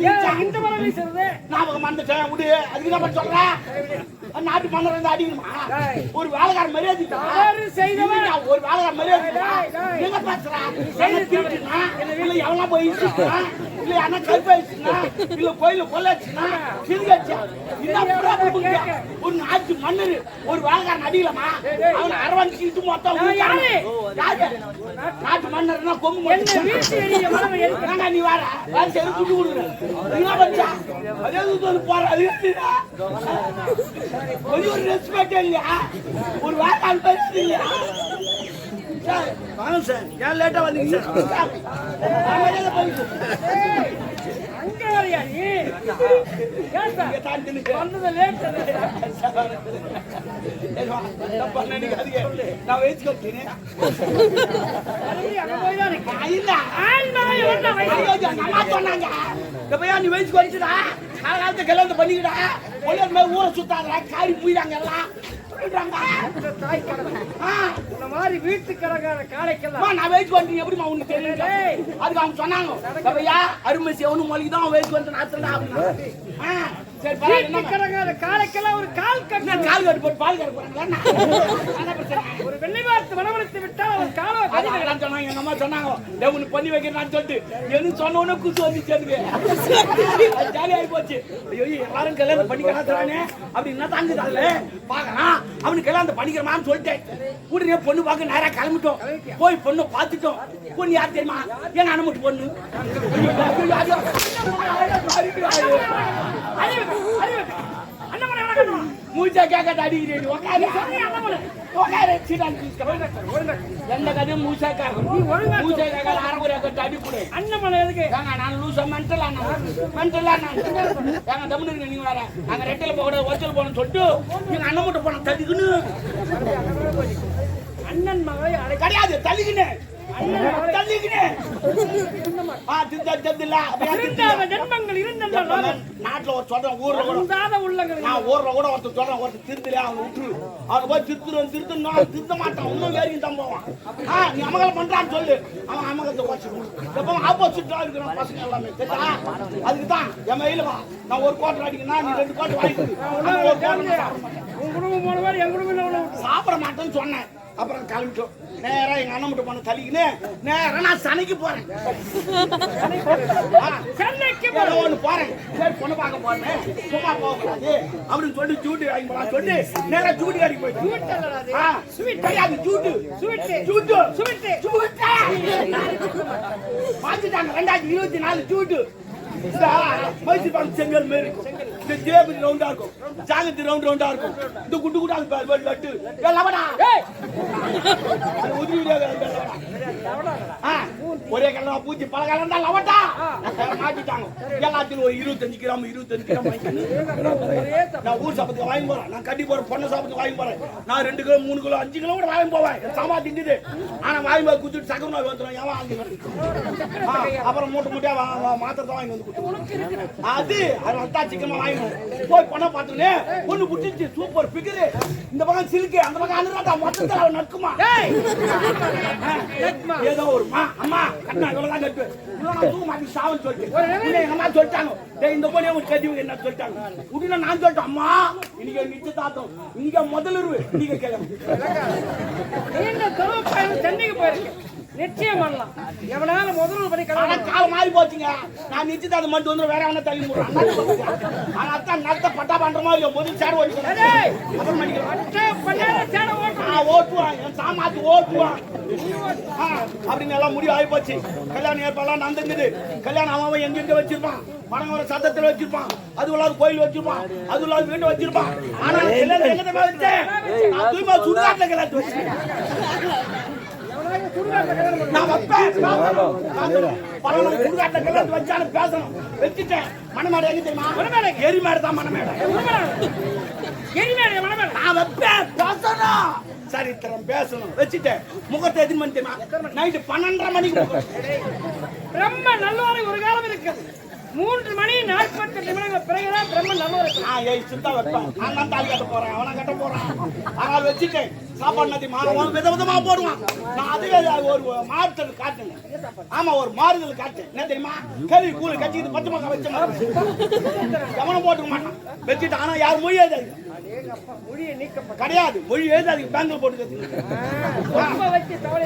இந்த மழை வீசுறது ஞாபகம் மறந்துட்டேன் விடு. அதுக்கு சொல்ற நாட்டு மன்னர் வந்து அடிக்கணுமா. ஒரு வேலைக்கார மரியாதை ஒரு வேலைக்கார மரியாதை தரா. டேய், டேய். எங்க பேசுறா. செய்த என்ன திருட்டுனா இல்ல எவனா போய் இடிச்சுனா இல்ல அண்ணா கருப்பாயிடுச்சுனா இல்ல கோயில சிறுகாச்சா? ஒரு நாட்டு மன்னர் ஒரு வேலைக்காரன் அடிக்கலாமா அவனை மொத்தம் யாரு? யாரு? நாட்டு மன்னர்னா கொம்பு ஏன்டா நீ வாடா வேலை செய்து துட்டு கொடுக்குற நீ என்ன பண்ற அதே வந்து போற அது எப்படிடா கொஞ்சம் ஒரு ரெஸ்பெக்ட் இல்லையா ஒரு வேலை பேசுறது இல்லையா சார் வாங்க சார் ஏன் லேட்டா வந்தீங்க சார் அங்க வரையா நீ ஏன் சார் வந்தது லேட் நான் வயசு அங்க போய் தான் ஒன்றை சொன்னாங்க நீ வயசுக்கு வந்துடா காலகாலத்தை கல்யாணம் பண்ணிக்கிடா ஒளியர் மாதிரி ஊரை சுத்தாதா காரி போயிடாங்க எல்லாம். மாதிரி வீட்டு கடற்கார காலைக்கெல்லாம். நான் வந்து எப்படிமா உனக்கு தெரியும் டேய். அதுக்கு அவங்க சொன்னாங்க. அருமை செவனு மொழிக்கு தான் வந்து நாத்துறா அப்படின்னா. காலைக்கெல்லாம் ஒரு கால் கட்டு. கால் கட்டு போட்டு பால் கட்டு பிரச்சனை. ஒரு வெள்ளி பார்த்து மனவெடுத்து விட்டால் அவன் காலை அது அதான் சொன்னாங்க? எங்க அம்மா சொன்னாங்க உனக்கு பண்ணி வைக்கிறேன்னு சொல்லிட்டு. எனக்கு சொன்ன உடனே குசு வந்துச்சு எனக்கு அது ஜாலி ஆகி போச்சு. ஐயோ எல்லாரும் கல்யாணம் பண்ணி கலாச்சாரானே அப்படி என்ன தாங்குது அதுல? பாக்கலாம் அவனுக்கு கல்யாணம் பண்ணிக்கிறமான்னு சொல்லிட்டேன். உடனே பொண்ணு பார்க்க நேரா கிளம்பிட்டோம். போய் பொண்ணு பார்த்துட்டோம். பொண்ணு யார் தெரியுமா? எங்க அனுமதி பொண்ணு. மூச்சா கேட்காத அடிக்கிறேன் அண்ணமலை? உட்காரு சீட்டான் எந்த கதையும் மூச்சா கேட்கும். மூச்சா கேட்காத அரைக்குறையா கட்டு அடிக்கூடாது அண்ணமலை எதுக்கு? ஏங்க நான் லூசா மென்டலா நான்? மென்டலா நான்? ஏங்க தம்னு இருங்க நீங்க வேற. அங்க ரெட்டில போக கூடாது ஒச்சல் போகணும்னு சொல்லிட்டு நீங்க அண்ணன் மட்டும் போன தள்ளிக்கணும் அண்ணன் மகளை கிடையாது தள்ளிக்கினு நாட்டுல ஒரு சொல்றேன் ஊர்ல கூட. நான் ஊர்ல கூட ஒருத்தர் சொல்றேன் ஒருத்தர் திருத்தல அவன் விட்டுரு. அவன் போய் திருத்துறோம் திருத்தணும் திருத்த மாட்டான். இன்னும் போவான். ஆ நீ அமகலம் பண்றான்னு சொல்லு. அவன் அமகலத்தை வச்சு எப்போ ஆப்போசிட்டா இருக்கிறான் பசங்க எல்லாமே. தெரியா அதுக்கு தான் என் மயில வா. நான் ஒரு கோட்டை அடிக்கணும் நீ ரெண்டு கோட்டை அவன் ஒரு கோட்டை. உன் குடும்பம் போன மாதிரி என் குடும்பம் சாப்பிட மாட்டேன்னு சொன்னேன். அப்புறம் கிளம்பிட்டோம் நேரா எங்க அண்ணன் மட்டும் பண்ண தள்ளிக்கின்னு நேரா நான் சனைக்கு போறேன். சென்னைக்கு ஒண்ணு போறேன். சரி பொண்ணு பார்க்க போறேன். சும்மா போகக்கூடாது அப்படின்னு சொல்லி ஜூட்டி வாங்கி போலாம் சொல்லி நேரா ஜூட்டி கடைக்கு போயிட்டு ஆ, கிடையாது ஜூட்டு. சுவிட்டு. ஜூட்டு. சுவிட்டு. ஜூட்டு? மாத்திட்டாங்க. ரெண்டாயிரத்தி இருபத்தி நாலு ஜூட்டு. மைசூர் பாக்கு செங்கல் மாரி இருக்கும். இந்த ஜேபி ரவுண்டா இருக்கும். ஜாகத்து ரவுண்ட் ரவுண்டா இருக்கும். இந்த குண்டு குண்டா இருக்கும் லட்டு. லவடா அது உதிரி ஒரே கலர் பூச்சி பல கலர் தான் லவட்டா மாட்டிட்டாங்க. எல்லாத்திலும் ஒரு இருபத்தஞ்சு கிராம் இருபத்தஞ்சு கிராம் நான் ஊர் சாப்பிட்டு வாங்கி போறேன். நான் கட்டி போறேன் பொண்ணு சாப்பிட்டு வாங்கி போறேன். நான் ரெண்டு கிலோ மூணு கிலோ அஞ்சு கிலோ கூட வாங்கி போவேன். என் சாமா திண்டுது ஆனா வாங்கி போய் குத்துட்டு சக்கர நோய் வந்துடும் ஏன் வாங்கி அப்புறம் மூட்டை மூட்டையா வா- வாங்கி வந்து கொடுத்துருவோம் அது அதனால தான் வாங்கி போய் பொண்ணை பார்த்துன்னு பொண்ணு புட்டிச்சு சூப்பர் பிகரு இந்த பக்கம் சிலுக்கு அந்த பக்கம் அனுராதா மொத்தத்தில் அவன் ஆ, ஏதோ ஒரு மா அம்மா இவ்வளவுதான் கட்டு இன்னும் நான் தூக்க மாட்டேன் சாவன் சொல்லிட்டு. எங்க அம்மா சொல்லிட்டாங்க. டேய் இந்த உங்க கட்டி வைக்க என்ன சொல்லிட்டாங்க. உடனே நான் சொல்லிட்டேன் அம்மா இன்னைக்கு நிச்சயதார்த்தம். இன்னைக்கு முதலிருவு தொழில் பயணம் சென்னைக்கு போயிருக்கு. நிச்சயம் பண்ணலாம். எவனால படி ஆனா கல்யாணம் காலம் மாறி போச்சுங்க. நான் நிச்சயதார்த்தம் மட்டும் வந்து வேற எவனா தள்ளி போடுறேன் ஆனா அத்தான் நடத்த பட்டா பண்ற மாதிரி முதல் சேட ஓட்டு நான் ஓட்டுவான். என் சாமாத்து ஓட்டுவான். அப்படின்னு எல்லாம் முடிவு ஆகி போச்சு. கல்யாணம் ஏற்பாடுலாம் நடந்துங்குது கல்யாணம் அவன் அவன் எங்க எங்க வச்சிருப்பான்? பணம் வர சத்தத்துல வச்சிருப்பான். அது இல்லாத கோயில் வச்சிருப்பான். அது இல்லாத வீடு வச்சிருப்பான். ஆனா கல்யாணம் எங்க வச்சேன்? தூய்மா சுடுகாட்டுல வச்சேன். நான் வைப்பேன் வச்சாலும் பேசணும். வச்சுட்டேன். மணமேடை எங்க தெரியுமா? மணமேடை எரிமேடை தான் மணமேடை. எரிமேடை மணமேடை? நான் வைப்பேன் பேசணும். சரித்திரம் பேசணும். வச்சுட்டேன். முகத்தை எதிர் மணி. தெரியுமா நைட்டு பன்னெண்டரை மணிக்கு. பிரம்ம நல்லோரை ஒரு காலம் இருக்குது. மூன்று மணி நாற்பத்தி நிமிடங்கள் பிறகுதான் பிரம்ம நல்லோரை ஆ ஏய் சுத்தா வைப்பேன் நான் தான் தாலி கட்ட போறேன் அவனை கட்ட போறான். ஆனால் வச்சுட்டேன் சாப்பாடு நதி மாறுவான் வித விதமா போடுவான். நான் அதுவே ஒரு மாறுதல் காட்டுங்க. ஆமா ஒரு மாறுதல் காட்டு. என்ன தெரியுமா? கறி கூழ் கட்டிக்கிட்டு பச்சை மக்கா வச்ச மாதிரி. கவனம் போட்டுக்க மாட்டான். வச்சுட்டு ஆனா யார் மொழியாது கிடையாது. மொழி எழுதாது பேங்கில் போட்டு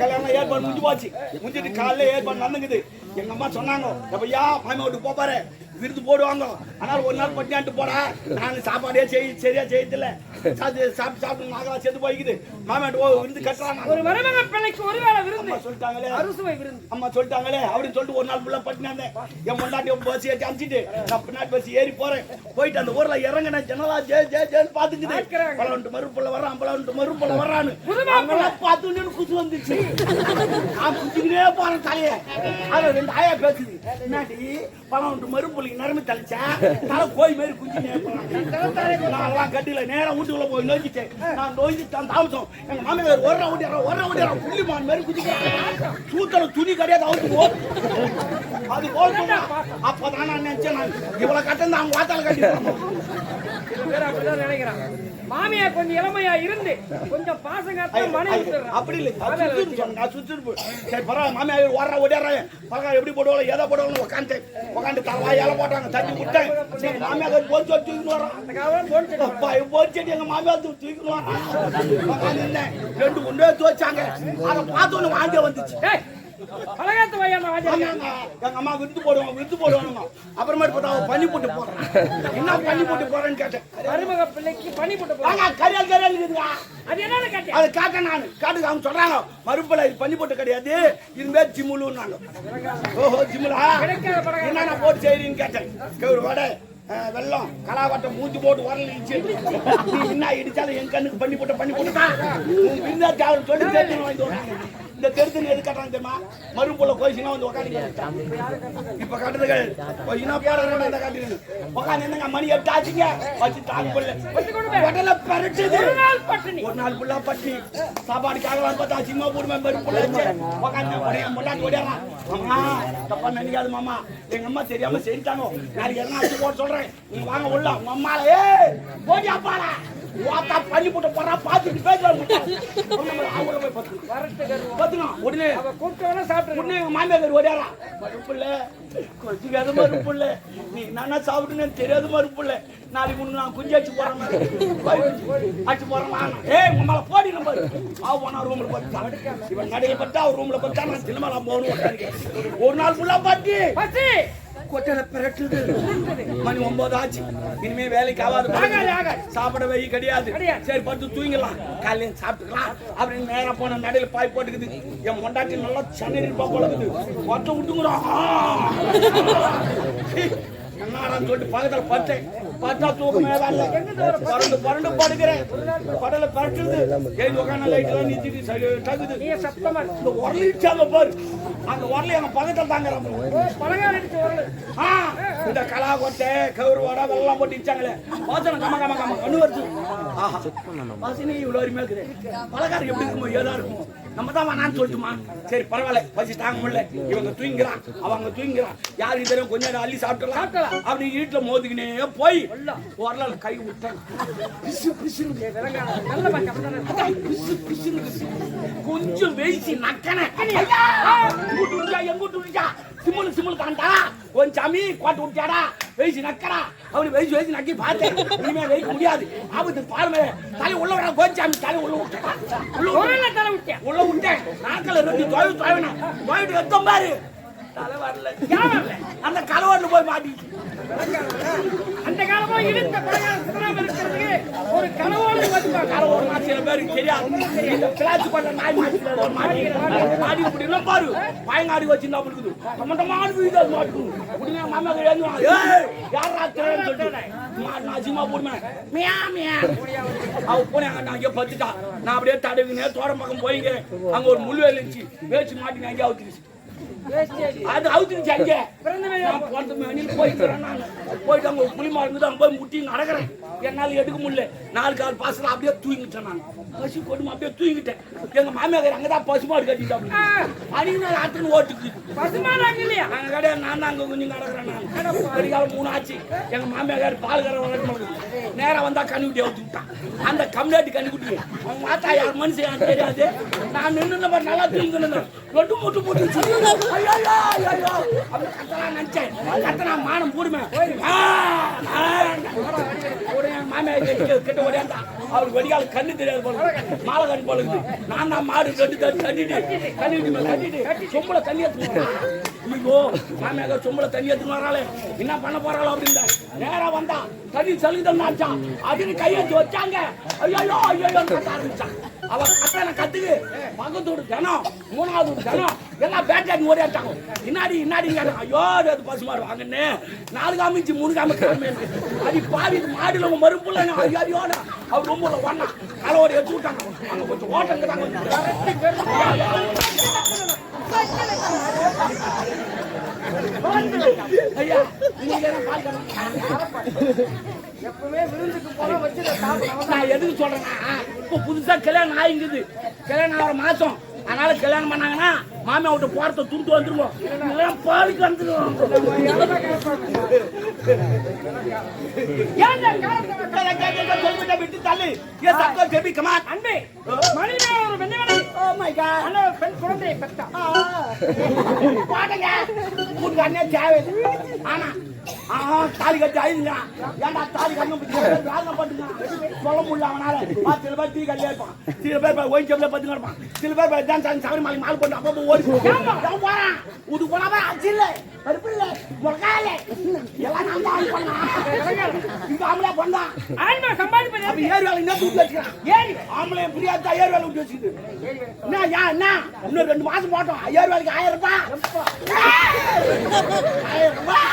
கல்யாணம் ஏற்பாடு முடிஞ்சு போச்சு. முடிஞ்சிட்டு காலையில ஏற்பாடு நடந்துக்குது. எங்க அம்மா சொன்னாங்க எப்பயா மாமா வீட்டுக்கு போப்பாரு விருது போடுவாங்க. ஆனால் ஒரு நாள் பட்டியாண்டு போடா நான் சாப்பாடே செய் சரியா செய்யதில்ல சாப்பிட்டு சாப்பிட்டு நாகலா சேர்த்து போய்க்குது. மாமா வீட்டு போய் விருந்து கட்டுறாங்க. ஒரு மருமக பிள்ளைக்கு ஒருவேளை விருந்து. அம்மா சொல்லிட்டாங்களே. அறுசுவை விருந்து. அம்மா சொல்லிட்டாங்களே. அப்படின்னு சொல்லிட்டு ஒரு நாள் ஃபுல்லா பட்டினாந்தேன் என் முன்னாடி பஸ் ஏற்றி அனுப்பிச்சிட்டு நான் பின்னாடி பஸ் ஏறி போறேன். போயிட்டு அந்த ஊர்ல இறங்கின ஜனலா ஜே ஜே ஜேன்னு பாத்துக்குது. பலவன்ட்டு மறுப்புள்ள வர்றான் பலவன்ட்டு மறுப்புள்ள வர்றான்னு. பார்த்து குசு வந்துச்சு. நான் குச்சிக்கிட்டே போறேன் தலைய. அது ரெண்டு ஆயா பேசுது. என்னாடி? ஒன்று மறுப்புள்ளைக்கு நரம்பு தலைச்சா தலை கோய் மாதிரி குஞ்சு போறாங்க நான் எல்லாம் கட்டில நேரம் வீட்டுக்குள்ள போய் நோக்கிட்டேன் நான் நோக்கிட்டு தான் தாமசம் எங்க மாமியார் ஒரு ஓடிடுறா ஒரு ஊட்டி புள்ளி மான் மாதிரி குதிக்கிறான் சூத்தல துணி கிடையாது அவருக்கு போ அது போல் அப்பதான் நான் நினைச்சேன் நான். இவ்வளவு கட்டம் தான் அவங்க வாத்தால கட்டி சில பேர் அப்படிதான் நினைக்கிறாங்க மாமியா கொஞ்சம் இளமையா இருந்து கொஞ்சம் பாசம் காத்த மனைவி. அப்படி இல்லை. போய். சரி பரவாயில்ல. மாமியார் ஓடுறா ஓடிடுறாங்க பரவாயில்ல எப்படி போடுவாங்க எதை போடுவாங்க உட்காந்து உட்காந்து தலவாய் இலை போட்டாங்க. தட்டி விட்டேன். சரி மாமியார் போச்சு தூக்கின்னு வர்றான் அதுக்காக போன் செடி எங்க மாமியார் தூக்கி தூக்கின்னு வர்றான். உட்கார்ந்து இருந்தேன். ரெண்டு குண்டே துவச்சாங்க அதை பார்த்தோன்னு வாங்க வந்துச்சு. டேய், பலகாத்து வையான வாஜா ஆமாங்க. எங்க அம்மா விருது போடுவாங்க விருது போடுவாங்க அப்புறமேட்டு பார்த்தா அவன் பண்ணி போட்டு போறான். என்ன பண்ணி போட்டு போறேன்னு கேட்டேன். மருமக பிள்ளைக்கு பனி போட்டு போறாங்க கரியால் கரியால் அது என்னன்னு கேட்டேன். அது காட்ட நான். காட்டுக்கு அவங்க சொல்றாங்க மறுப்பல இது பண்ணி போட்டு கிடையாது. இது பேர் ஜிம்முலுன்னாங்க ஓஹோ ஜிம்முலா என்னென்ன போட்டு செய்றீன்னு கேட்டேன். கவுரு வடை அஹ், வெல்லம் கலாவட்டை மூஞ்சி போட்டு இடிச்சு நீ என்ன இடிச்சாலும் என் கண்ணுக்கு பண்ணி போட்டு பண்ணி பின்னா தேவை சொல்லி தெரிஞ்சு வாங்கி. இந்த தெருத்துன்னு எது கட்டுறாங்க தெரியுமா? மறுப்புல கோயிச்சுனா வந்து உட்காந்து இப்ப கட்டுறதுகள் கொஞ்சம் போடுறேன் இந்த காட்டுறது உட்காந்து என்னங்க மணி எட்டு ஆச்சுங்க வச்சு தாங்க பண்ணல உடல பரட்டுது. ஒரு நாள் ஃபுல்லா பட்டி சாப்பாடுக்காக வந்து பார்த்தா ஊர் மெம்பர் புள்ள உட்காந்து உடைய முன்னாடி ஓடியாரான் அம்மா தப்பா நினைக்காது மாமா. எங்க அம்மா தெரியாம செஞ்சாங்க நாளைக்கு என்ன அடிச்சு போட சொல்றேன். நீங்க வாங்க உள்ள. உங்க அம்மால ஏ வாத்தா பண்ணி போட்டு போறா பாத்துட்டு பேசுவாங்க அவங்கள போய் பத்து பத்துங்க உடனே. கூப்பிட்டு சாப்பிட்டு உடனே எங்க மாமியார் ஓடியாரா மறுப்புள்ள கொஞ்சம் மறுப்புள்ள நீ நானா சாப்பிட்டுன்னு தெரியாத மறுப்புள்ள நாளைக்கு முன்னு நான் குஞ்சு அடிச்சு போறேன் அடிச்சு போறேன் ஏய் உங்க மேல போடி நம்பர் அவ போனா ரூம்ல படுத்தா இவன் நடையில பட்டா அவர் ரூம்ல பட்டா நான் சினிமால போகணும். ஒரு நாள் ஃபுல்லா பட்டி கொட்டல பிரட்டுது. மணி ஒன்பது ஆச்சு. இனிமே வேலைக்கு ஆகாது. சாப்பிட வை கிடையாது. சரி படுத்து தூங்கிடலாம். காலையில சாப்பிட்டுக்கலாம். அப்படின்னு நேரா போன நடையில பாய் போட்டுக்குது. என் பொண்டாட்டி நல்லா சென்னை இருப்பா போலக்குது ஒட்ட விட்டுங்கிறோம் என்னடான்னு சொல்லிட்டு பக்கத்துல பட்டேன் பார்த்தா தூக்கமே வரல. பரண்டு பரண்டு படுக்கிறேன். படல பரட்டுது ஏழு உட்காந்து லைட்லாம் நிறுத்திட்டு சரி இரு. இந்த உரலிச்சாங்க பாரு. அந்த உரல எங்க பக்கத்துல தாங்கிறாங்க ஆ, இந்த கலா கொட்டை கவுரு வடை வெள்ளம் போட்டு இச்சாங்களே வாசனை கம கம கம கண்ணு வருது. ஆஹா. வாசனை இவ்வளோ அருமையா இருக்குது. பலகாரம் எப்படி இருக்குமோ ஏதா இருக்குமோ. நம்ம தான் வேணான்னு சொல்லட்டுமா? சரி பரவாயில்ல. பசி தாங்க முடியல. இவங்க தூங்கிறான் அவங்க தூங்கிறான் யாருக்கு தெரியும் கொஞ்ச நேரம் அள்ளி சாப்பிட்டலாம். அப்படி வீட்டுல மோதிக்கினே போய் வரல கை விட்டேன். பிசு பிசுன்னு. பிசு பிசுன்னு. கொஞ்சம் வெயிச்சு நக்கன. எங்குட்டு எங்குட்டு சிம்முல் சிம்முல் காண்டா உன் சாமி கோட்டை விட்டியாடா வெயிச்சு நக்கடா. அவரு வெயிச்சு வெயிச்சு நக்கி பார்த்தேன். இனிமே வெயிக்க முடியாது. ஆபத்து பாருமே. தலை உள்ள விட கோச்சாமி தலை உள்ள விட்டா. உள்ள தலை விட்டேன். உள்ள விட்டேன். நாக்கில் ரெண்டு தொழில் தொழிவினேன் தொழிட்டு எத்தம் பாரு. தலை வரல? அந்த கலவாட்டுல போய் மாட்டிச்சு அந்த காலமா இழுத்த சிதறாம இருக்கிறதுக்கு ஒரு கனவோடு கலவோடு நான் சில பேருக்கு தெரியாது. பிளாச்சு பண்ண நாய் மாட்டி மாட்டி இப்படி பாரு. பயங்காடி வச்சு என்ன பண்ணுது கமண்டமான வீடு மாட்டுக்குது. உடனே மாமா கிடையாது யாரா திருடன்னு சொல்லிட்டு. மா- நான் அசிங்கமா போடுவேன் மியா மியா. அவ போனாங்க நான் இங்கே பத்துட்டா நான் அப்படியே தடவினே தோரம் பக்கம் போயிங்க அங்க ஒரு முள்வேல் இருந்துச்சு. வேச்சு மாட்டி அங்கே அவுத்துருச்சு அது அவுத்துருச்சு அங்கே. மேலே நான் போய்க்கிறேன் போயிட்டு அங்க ஒரு புளிமா இருந்தது அங்க போய் முட்டி நடக்கிறேன் என்னால எடுக்க முடியல. நாலு கால் பாசல அப்படியே தூங்கிட்டேன் நான். பசு கொடுமை அப்படியே தூங்கிட்டேன். எங்க மாமியார் அங்கதான் பசுமாடு கட்டிட்டு அடிக்க நான் ஆத்துன்னு ஓட்டுக்கு பசுமானாங்க இல்லையா அங்க கிடையாது நான் தான் அங்க கொஞ்சம் நடக்கிறேன் நான். கடிகாலம் மூணு ஆச்சு. எங்க மாமியார் பால் கரை வளர்க்கணும் நேரா வந்தா கண்ணுக்குட்டி அவுத்து விட்டான். அந்த கம்யூனிட்டி கண்ணுக்குட்டி அவங்க மாத்தா யார் மனுஷன் தெரியாது. நான் நின்று நல்லா தூங்கினேன் ரெண்டு மூட்டு மூட்டு ஐயோ ஐயோ ஐயோ. அப்படி கத்தலாம் நினைச்சேன். கத்தனா மானம் போடுமே. உடனே என் மாமியார் கிட்ட கிட்ட ஓடியாந்தா. அவருக்கு வெடிகால கண்ணு தெரியாது போல மாலை கண் போல நான் தான் மாடு கட்டி தட்டி கட்டிட்டு கட்டிட்டு மேல கட்டிட்டு சொம்பளை தண்ணி எடுத்துட்டு ஐயோ மாமியார் சொம்பளை தண்ணி எடுத்துன்னு வராளே. என்ன பண்ண போறாளோ அப்படின்னு நேரா வந்தா தண்ணி சலுகுதல் நாச்சான் அப்படின்னு கையெழுத்து வச்சாங்க. ஐயோ ஐயோ கத்த ஆரம்பிச்சான். அவ கத்தனை கத்துக்கு மகத்தோடு ஜனம் மூணாவது ஜனம் எல்லாம் பேட்டாடி ஓடியாட்டாங்க இன்னாடி இன்னாடி ஐயோ அது பசுமாறு வாங்கன்னு நாலு காமிச்சு மூணு காமி அது பாவி மாடியில் உங்க மறுப்புல ஐயோ ஐயோட அவர் ரொம்ப ஒண்ணா. கலவரி எடுத்து விட்டாங்க. அங்க கொஞ்சம் ஓட்டங்க எப்பவுமே விருந்துக்கு போனா வச்சு நான் எதுக்கு சொல்றேன் இப்போ புதுசா கல்யாணம் ஆகிங்குது கல்யாணம் ஆகிற மாசம் அதனால கல்யாணம் பண்ணாங்கன்னா மாமியா விட்டு போறத துண்டு வந்துருவோம். இல்லைன்னா பாலுக்கு வந்துருவோம். அண்ணன் தேவை ஆனா தாலி கட்டி அழுதுங்க ஏன்டா தாலி கண்ணு வேலை பண்ணுங்க சொல்ல முடியல அவனால. சில பேர் தீ கல்லே இருப்பான். சில பேர் ஒயின் செப்ல பத்து கிடப்பான். சில பேர் மால் பண்ணி அப்பப்போ ஓடி போறான். உது போனாவே அச்சு இல்ல பருப்பு இல்ல முழக்கால எல்லாம் நான் தான் பண்ணான். இந்த ஆம்பளை பண்ணான் ஆன்மா சம்பாதிப்பது அப்ப ஏறு வேலை என்ன தூக்கி வச்சுக்கிறான்? ஏறி. ஆம்பளை ஏறு வேலை விட்டு வச்சுக்குது. என்ன ஏன் என்ன? இன்னும் ரெண்டு மாசம் போட்டோம். ஏறு வேலைக்கு ஆயிரம் ரூபாய். ஆயிரம் ரூபாய்.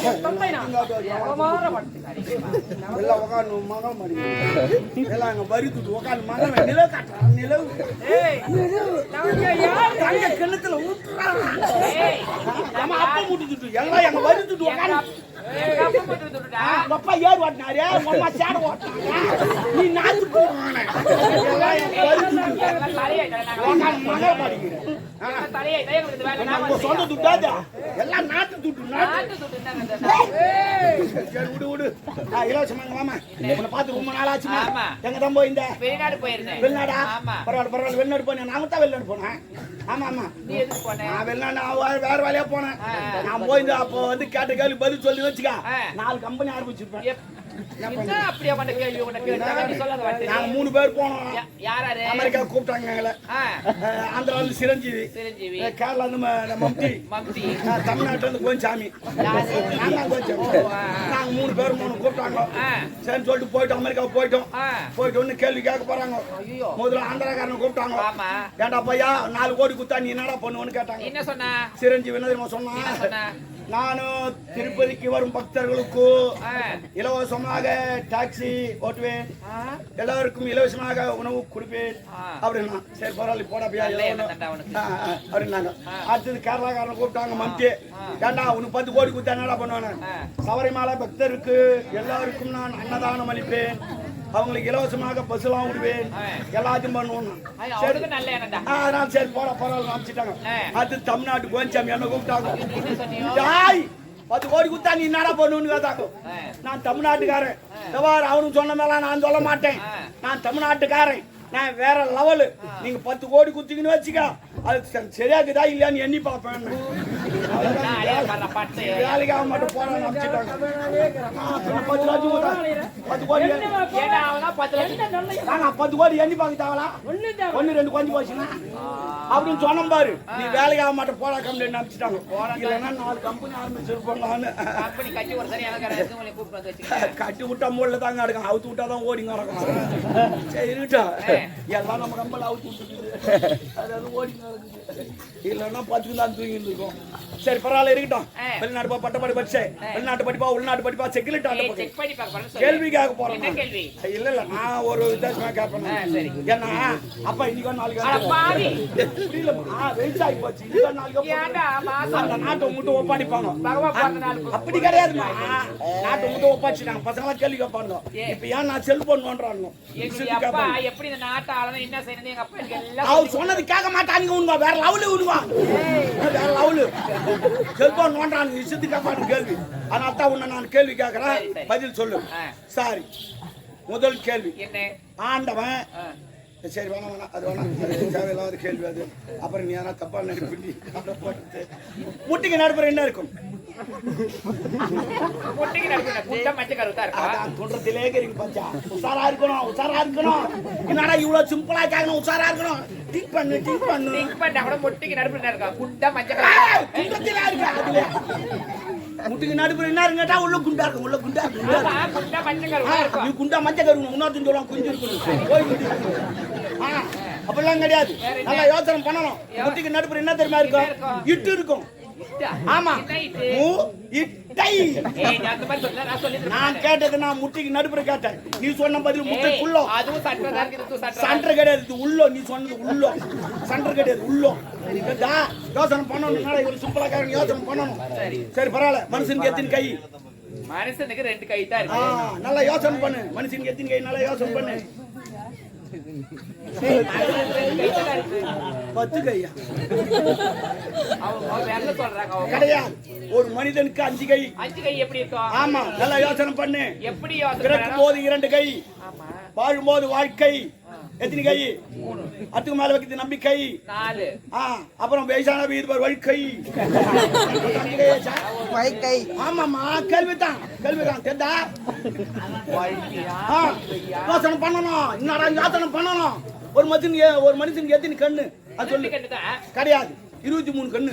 இருக்க நான் எல்லாம் அங்க வரி தூட்டு உக்காந்து நிலவு நிலவு யார் தங்க கிணத்துல நம்ம அப்பா மூட்டு எல்லாம் எங்க எங்க அப்பா அப்பா ஏர் ஓட்டினாரு அம்மா சேடை ஓட்டினாங்க நீ நாத்து போவானே எல்லாம் எங்க சொந்த துட்டாதா எல்லாம் நாட்டு துட்டு நாட்டு. நாட்டு சுட்டு இருந்தாங்க இந்த சரி விடு விடு. ஆ, இலவசமாங்க மாமா உன்னை பார்த்து ரொம்ப நாள் ஆச்சுமா. எங்க தான் போயிருந்த வெளிநாடு போயிருந்தேன். வெளிநாடா? ஆமா. பரவாயில்ல பரவாயில்ல. வெளிநாடு போனேன். நாம தான் வெளிநாடு போனேன். ஆமா ஆமா. நான் வெளிநாடு நான் வேற வேலையா போனேன். நான் போயிருந்து அப்போ வந்து கேட்ட கேள்வி பதில் சொல்லி வச்சுக்க. நாலு கம்பெனி ஆரம்பிச்சிருப்பேன். நாங்க மூணு பேர் போனோம். யாராரு? அமெரிக்கா கூப்பிட்டாங்க எங்களை. ஆ, ஆந்திரால இருந்து சிரஞ்சீவி. கேரளா மம்தி. அஹ் தமிழ்நாட்டுல இருந்து ஆ. நாங்க மூணு பேர் மூணு கூப்பிட்டாங்க. சரின்னு சொல்லிட்டு போயிட்டோம் அமெரிக்கா போயிட்டோம். ஆ. போயிட்டு ஒண்ணு கேள்வி கேட்க போறாங்க. முதல்ல ஆந்திராக்காரனை கூப்பிட்டாங்க. ஏண்டா பையா நாலு கோடி குத்தா நீ என்னடா பண்ணுவேன்னு கேட்டாங்க. என்ன சொன்ன? சிரஞ்சீவி என்ன தெரியுமா சொன்ன? நானும் திருப்பதிக்கு வரும் பக்தர்களுக்கு ஆ, இலவசமாக டாக்ஸி ஓட்டுவேன். எல்லாருக்கும் இலவசமாக உணவு கொடுப்பேன். அப்படின்னா சரி பரவாயில்ல போடா பையா நல்ல ஏதோ எண்ணம் ஒண்ணு. தான்டா உனக்கு. ஆ, ஆ, அப்படின்னாங்க. அடுத்தது கேரளாக்காரன் கூப்பிட்டாங்க மம்டி ஏண்டா உனக்கு பத்து கோடி கொடுத்தா என்னடா பண்ணுவானு. சபரிமலை பக்தருக்கு எல்லாருக்கும் நான் அன்னதானம் அளிப்பேன். அவங்களுக்கு இலவசமாக பஸ்லாம் விடுவேன். எல்லாத்தையும் பண்ணுவோம் நான் சரி போட பரவாயில்ல அனுப்பிச்சிட்டாங்க. ஆ. அது தமிழ்நாட்டு கோஞ்சாமி என்ன கூப்பிட்டாங்க. பத்து கோடி கொடுத்தா நீ என்னடா பண்ணுன்னு கேட்டாங்க. ஆ. நான் தமிழ்நாட்டுக்காரன். எவ்வாறு அவனுக்கு சொன்ன மேல நான் சொல்ல மாட்டேன். நான் தமிழ்நாட்டுக்காரன். நான் வேற லெவலு நீங்க பத்து கோடி குத்திங்கன்னு வச்சுக்க. அது சரியாக்குதா இல்லையான்னு எண்ணி பார்ப்பேன். வேலைக்கு ஆக பத்து கோடி எண்ணி பார்க்க தேவலா ரெண்டு கொஞ்சம் போச்சுன்னா அப்படின்னு சொன்னோம் பாரு நீ வேலைக்கு ஆக மாட்டேன் போடா கம்பெனி அனுப்பிச்சிட்டாங்க இல்லைன்னா நாலு கம்பெனி ஆரம்பிச்சிருப்போம் கட்டி கட்டி விட்டா மூல தாங்க அடக்கம் அவுத்து விட்டா தான் ஓடிங்க நடக்கும் சரி இருக்கட்டும் எல்லாம் நம்ம கம்பெனி அவுத்து விட்டுருக்குது அதாவது ஓடிங்க நடக்குது இல்லைன்னா பத்துக்கு தான் தூங்கிட்டு இருக்கோம். சரி பரவாயில்ல இருக்கட்டும். வெளிநாட்டு போ பட்டப்படி படிச்சே வெளிநாட்டு படிப்பா உள்நாட்டு படிப்பா செக்யூரிட்டி ஆட்ட ஏய், போகிறேன் செக் பண்ணி பார்க்க போறேன்னு சொல்லு. கேள்வி? கேட்க போறேன் இல்ல இல்ல நான் ஒரு வித்தியாசமா கேட்பேன். ஏன்னா அப்பா இன்னைக்கு நாளைக்கு அட வந்து- பாவி. புரியலம்மா வெயிட் ஆகி போச்சு. இன்னைக்கு நாளைக்கு அந்த நாட்டை மட்டும் ஒப்பாடிப்பாங்க. அப்படி கிடையாதுமா நாட்டை மட்டும் ஒப்பாச்சுட்டாங்க பசங்க கேள்வி கேட்பாங்க. இப்ப ஏன் நான் செல்போன் நோன்றாங்க எப்படி இந்த நாட்டை ஆளணும் என்ன செய்யணும் எங்க அப்பா அவர் சொன்னது கேட்க மாட்டானுங்க உண்மை. வேற லவ்ல விடுவா வேற லவ்ல செல்போன் நோன்றானுங்க இஷ்டத்துக்கு கேட்பானு கேள்வி அதனால தான் உன்னை நான் கேள்வி கேட்கறேன். பதில் சொல்லு. சாரி முதல் கேள்வி ஆண்டவன். சரி வேணாம் வேணாம் அது வேணாம் தேவையில்லாத கேள்வி அது. அப்புறம் நீ யாரா தப்பா நினைப்பி போட்டு. முட்டிக்கு நடுப்புற என்ன இருக்கும்? சொல்றதுலே பச்சா உஷாரா இருக்கணும் உஷாரா இருக்கணும். என்னடா இவ்வளவு சிம்பிளா கேட்கணும் இருக்கணும். டிக் பண்ணு டிக் பண்ணு. திங்க் பண்ணா கூட முட்டைக்கு நடுப்புல என்ன இருக்கா? குண்டை மஞ்சள் இருக்கு அதுல? முட்டிக்கு நடுப்புற என்ன கேட்டா உள்ள குண்டா இருக்கும் உள்ள குண்டா இருக்கும். நீ குண்டா மஞ்சள் கருவணும் இன்னொருத்தன் சொல்லுவான் குஞ்சு இருக்கணும் அப்படிலாம் கிடையாது. நல்லா யோசனை பண்ணணும். முட்டிக்கு நடுப்புற என்ன தெரியுமா இருக்கும்? இட்டு இருக்கும்? ஆமா? மூ இட்டை. நான் கேட்டது நான் முட்டிக்கு நடுப்புற கேட்டேன். நீ சொன்ன பதில் அதுவும் சட்டை தான் சண்டை கிடையாது உள்ளோ. நீ சொன்னது உள்ளோ. சண்டை கிடையாது உள்ளோ? யோசனை பண்ணணும். இவர் சிம்பிளாக்காரன் யோசனை பண்ணணும். சரி. பரவாயில்ல. மனுஷனுக்கு எத்தனை கை. மனுஷனுக்கு ரெண்டு கை தான் நல்லா யோசனை பண்ணு. மனுஷனுக்கு எத்தனை கை? நல்லா யோசனை பண்ணு. கிடையாது ஒரு மனிதனுக்கு அஞ்சு கை. அஞ்சு கை எப்படி இருக்கும்? ஆமா நல்லா யோசனை பண்ணு. எப்படி? போது இரண்டு கை. ஆமா. வாழும்போது வாழ்க்கை. எத்தனை கை? அதுக்கு மேல வைக்கிறது நம்பிக்கை. அப்புறம் வயசான வீடு வழுக்கை. ஆமாமா கேள்விதான் கேள்விதான் தெரிந்தா யோசனை பண்ணணும். என்னடா யோசனை பண்ணணும்? ஒரு மனுஷன் ஒரு மனுஷனுக்கு எத்தனை கண்ணு? அது சொல்லு. கிடையாது. இருபத்தி மூணு கண்ணு?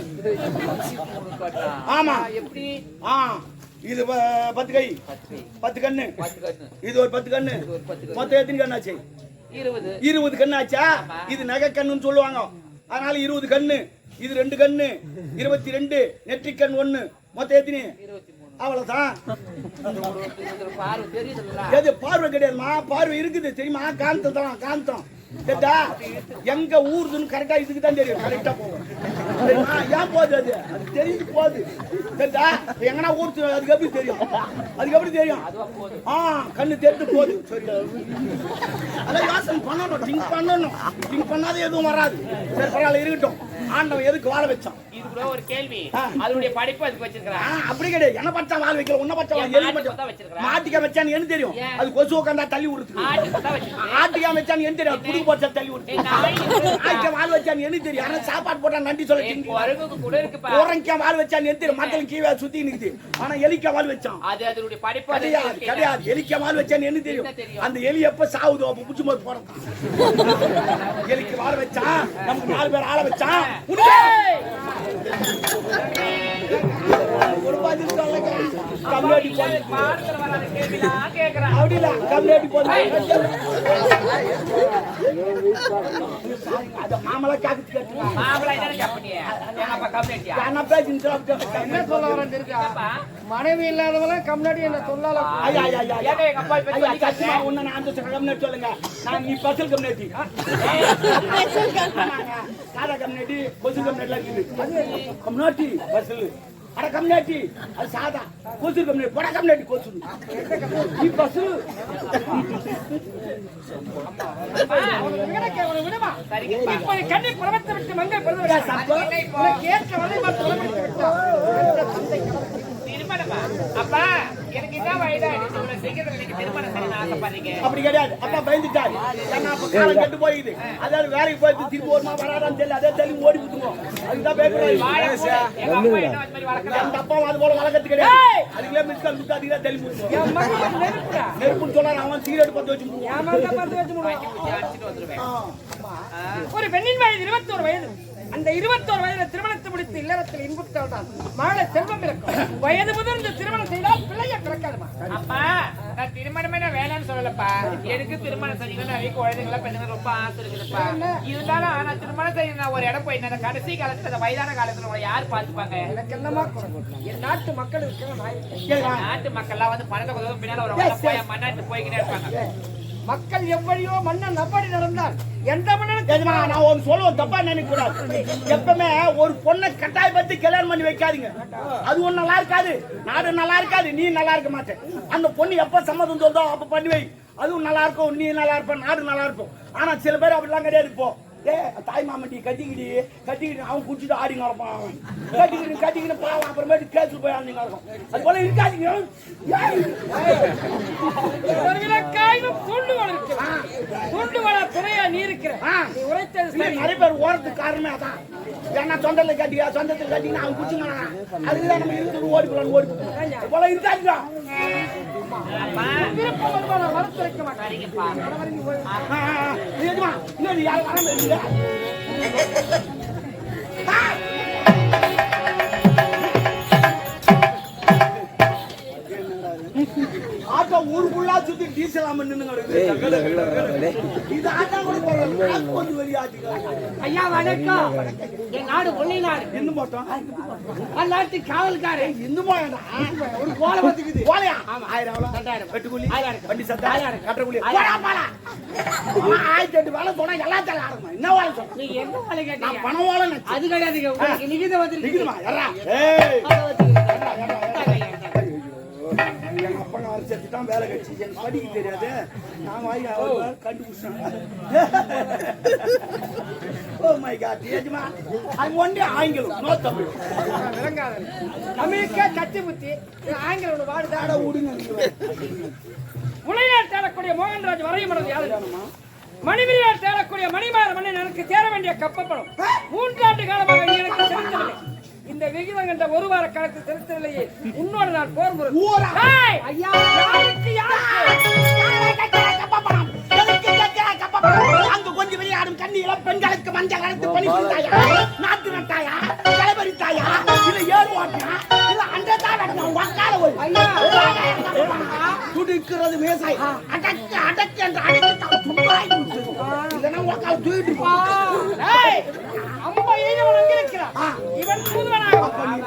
ஆமா. எப்படி? ஆ. இது பத்து கை. பத்து கண்ணு. இது ஒரு பத்து கண்ணு. மொத்தம் எத்தனை கண்ணு ஆச்சு இருபது. இருபது கண்ணு ஆச்சா ஆமா. இது நகை கண்ணுன்னு சொல்லுவாங்க. அதனால இருபது கண்ணு. இது ரெண்டு கண்ணு. இருபத்தி ரெண்டு. நெற்றிக் கண் ஒண்ணு. மொத்தம் எத்தனை? அவ்வளவுதான். எது பார்வை கிடையாதுமா? பார்வை இருக்குது. தெரியுமா? காந்தம் தான் காந்தம். கேட்டா எங்க ஊருதுன்னு கரெக்டா இதுக்கு தான் தெரியும். கரெக்டா போகும். ஏன் போகுது அது? அது தெரியுது போகுது. கேட்டா எங்கன்னா ஊர் அதுக்கு எப்படி தெரியும்? அதுக்கு எப்படி தெரியும்? ஆ கண்ணு தெட்டு போகுது. சரி அதான் யோசனை பண்ணணும். திங்க் பண்ணணும். திங்க் பண்ணாத எதுவும் வராது. சரி பரவாயில்ல இருக்கட்டும். ஆண்டவன் எதுக்கு வாழ வச்சான்? இது கூட ஒரு கேள்வி. அதனுடைய படிப்பு அதுக்கு ஆ, வச்சிருக்கிறான் அப்படி கிடையாது. என்ன பச்சா வால் வைக்கல உன்ன பச்சா எலி வச்சிருக்கிறா? மாட்டிக்க வச்சான்னு எனக்கு தெரியும்? அது கொசு உட்காந்தா தள்ளி விடுறது ஆட்டுக்கு வச்சிருக்கேன் வச்சான்னு எனக்கு தெரியும். புது போச்சா தள்ளி விடுறது ஏய், நாய் ஆட்டிக்க வால் வச்சான்னு எனக்கு தெரியும். ஆனா சாப்பாடு போட்டா நன்றி சொல்ல கூட குரங்கிக்கா வால் வச்சான்னு எனக்கு தெரியும். மக்கள் கீழே சுத்தி நிக்குது. ஆனா எலிக்கா வால் வச்சான். அது அதனுடைய படிப்பு கிடையாது. கிடையாது. எலிக்கா வால் வச்சான்னு என்ன தெரியும்? அந்த எலி எப்ப சாவுதோ அப்ப புடிச்சு போது போறோம் எலிக்கு வாழ வச்சான். நமக்கு நாலு பேர் ஆள வச்சான். உனக்கு மாமலா காக்கத்து கேட்டுங்க மாப்பிள்ளை என்ன கம்பெனியா எங்க அப்பா கம்பெனியா நான் பேசிட்டு என்ன சொல்ல வரேன் இருக்கா என்னப்பா மனைவி இல்லாதவங்க கம்னாடி என்ன சொல்லால ஐயா ஐயா ஐயா ஐயா ஏங்க எங்க அப்பா இப்ப ஐயா சொல்லி சத்தியமா காட்டுறேன். உன்னை நான் அந்த கம்யூனிட்டி சொல்லுங்க நான் நீ கொசு கம்யூனிட்டிலாம் இருக்குது கம்யூனிட்டி ஸ்பெஷல் அட கம்யூனிட்டி அது சாதா. கொசு கம்யூனிட்டி பொட கம்யூனிட்டி கொசு நீ ஸ்பெஷல் விடுமா இப்போ விட்டு மங்கை பிறந்து ஏற்ற வரை திருமணமா அப்பா அப்படி கிடையாது. அப்பா பயந்துட்டாரு. ஏன்னா அப்ப காலம் கெட்டு போயிடுது. அதாவது வேலைக்கு போயிட்டு திருப்பி வருமா வராதான்னு தெரியல. அதே தெளிவு ஓடி விட்டுருவோம் அதுதான் அந்த அது போல வளர்க்கறது கிடையாது. அதுக்குள்ளே மிஸ்கால் விட்டு அதுக்குள்ளே தெளிவு. நெருப்புன்னு சொன்னா அவன் பத்து வச்சு வந்துருவேன். ஒரு பெண்ணின் வயது இருபத்தோரு வயது. அந்த இருபத்தோரு வயதுல திருமணத்தை முடித்து இல்லறத்தில் இன்புற்றால் தான் மகள செல்வம் இருக்கும் வயது முதிர்ந்து திருமணம் செய்தால் பிள்ளைய பிறக்காதுமா அப்பா நான் திருமணமே நான் வேணாம்னு சொல்லலப்பா. எனக்கு திருமணம் செய்யணும் நிறைய குழந்தைங்கள பெண்ணுங்க ரொம்ப ஆசை இருக்குதுப்பா. இருந்தாலும் நான் திருமணம் செய்யணும் நான் ஒரு இடம் போயிட்டேன் அந்த கடைசி காலத்துல அந்த வயதான காலத்துல உங்களை யார் பாத்துப்பாங்க எனக்கு என்னமா நாட்டு மக்கள் கேக்குதா? நாட்டு மக்கள்லாம் வந்து பணத்தை பின்னால ஒரு மண்ணாட்டு போய்கிட்டே இருப்பாங்க. மக்கள் எவ்வளியோ மன்னன் அப்படி நடந்தால் எந்த மன்னனுக்கு எஜமா, நான் ஒண்ணு சொல்லுவேன் தப்பா நினைக்க கூடாது எப்பவுமே ஒரு பொண்ணை கட்டாயப்படுத்தி கல்யாணம் பண்ணி வைக்காதீங்க. அது ஒண்ணு நல்லா இருக்காது. நாடு நல்லா இருக்காது. நீ நல்லா இருக்க மாட்டேன். அந்த பொண்ணு எப்ப சம்மதம் சொல்றதோ அப்ப பண்ணி வை. அதுவும் நல்லா இருக்கும் நீ நல்லா இருப்ப நாடு நல்லா இருக்கும். ஆனா சில பேர் அப்படிலாம் கிடையாது இப்போ. ஏ தாய் மாமட்டி கட்டிக்கிடி கட்டிக்கிட்டு அவன் குடிச்சிட்டு ஆடி நடப்பான். அவன் கட்டிக்கிட்டு கட்டிக்கிட்டு பாவம் அப்புறமேட்டு கேஸுக்கு போய் ஆடி நடக்கும். அது போல இருக்காதீங்க தூண்டு வள துறையா நீ இருக்கிற நிறைய பேர் ஓரத்துக்கு காரணமே அதான். ஏன்னா சொந்தத்துல கட்டியா சொந்தத்துல கட்டினா அவன் குடிச்சுங்க அதுதான் நம்ம இருந்து ஓடி போலாம் ஓடி போலாம். போல இருக்காதுடா. விருப்பம் வளர்த்துரைக்க மாட்டேன். சரிங்கப்பா ஆ, ஆட்டோ ஊருக்குள்ளா சுத்தி டீசல் ஆம நின்னுங்க இது ஆட்டோ கூட கொஞ்சம் வெளிய ஆட்டிக்கலாம். ஐயா வணக்கம். என் நாடு பொன்னி நாடு என்ன போட்டோம் காவல்காரன். இன்னும் ஒரு கோல வச்சுக்குது போலையா ஆயிரம் எவ்வளவு? வெட்டுக்கூலி வண்டி சத்தம் போடா அவன் ஆயிரத்தி எட்டு வேலை சொன்னா எல்லாத்தையும் ஆடணும்? என்ன வேலை சொன்ன? நீ என்ன வேலை கேட்டீங்க? நான் பணம் வேலை. அது வந்திருக்கு. நிக்குதுமா, எர்ரா. ஏய், அதை வச்சுக்கிறேன். எங்க அப்பா நான் வர செத்துட்டான், வேலை கிடைச்சு. எனக்கு படிக்க தெரியாது. நான் வாங்கி அவர் கண்டுபிடிச்சிட்டேன். Oh my God, எஜமா. I'm only ஆங்கிலம், no தமிழ். விளங்காதவன். தமிழுக்கே கத்தி புத்தி ஆங்கிலம் ஒண்ணு வாடுதா அட விடுங்க. முனையார் தேடக்கூடிய மோகன்ராஜ் வரையும் யாரு மணிமணியார் தேடக்கூடிய மணிமாற மன்னன் எனக்கு சேர வேண்டிய கப்பப்பணம் மூன்றாண்டு காலமாக நீ எனக்கு செலுத்தவில்லை இந்த விகிதம் என்ற ஒரு வார காலத்தில் செலுத்தவில்லையே. உன்னோடு நான் போர்? அங்க கொஞ்சம் விளையாடும் கண்ணியில பெண்களுக்கு மஞ்சள் கலந்து பணி புரிந்தாயா நாட்டு நட்டாயா? கலைபறித்தாயா இல்ல ஏறு ஓட்டியா இல்ல அண்டத்தான் வெட்டணும் உக்கால போய் ஐயா. துடிக்கிறது விவசாயி அடக்கு அடக்கு என்று அடக்கு இல்லைன்னா உக்கால தூக்கிட்டு எய்தவன் அங்கே இருக்கிறான்? இவன் தூதுவனாக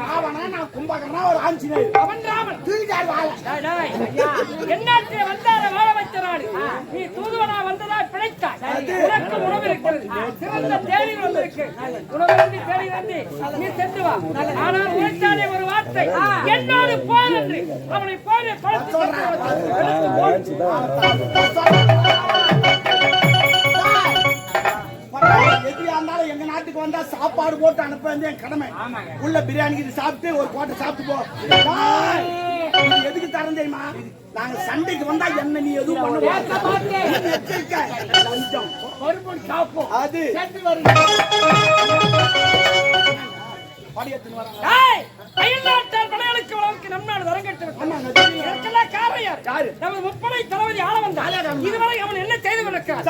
ராவணா, நான் ஒரு ஆஞ்சநேயர். அவன் தூக்கிட்டாரு வாழை. வந்தார வாழ வைத்த நாடு. நீ தூதுவனா வந்ததால் பிழைத்தாய். உனக்கு உணவு இருக்கிறது. சிறந்த தேடி வந்திருக்கு உணவு வந்து தேடி வந்து நீ சென்று வா. ஆனால் உழைத்தாலே ஒரு வார்த்தை. என்னோடு போர் என்று. அவனை பழத்து நாட்டுக்கு வந்தா சாப்பாடு போட்டு அனுப்ப என் கடமை. உள்ள பிரியாணி இது சாப்பிட்டு ஒரு கோட்டை சாப்பிட்டு போ. எதுக்கு தரம் தெரியுமா? நாங்க சண்டைக்கு வந்தா என்ன நீ எதுவும் பண்ணுவோம் அது. படியத்துன்னு வராங்க படைகளுக்கு வளர்க்கு நம் நாடு வரங்கட்டு ஆமாங்க, தெரியும். இதற்கெல்லாம் காரணம் யார்? யாரு? நமது முப்படை தளபதி ஆள வந்தான் இதுவரை அவன் என்ன செய்து கொண்டிருக்கிறான்?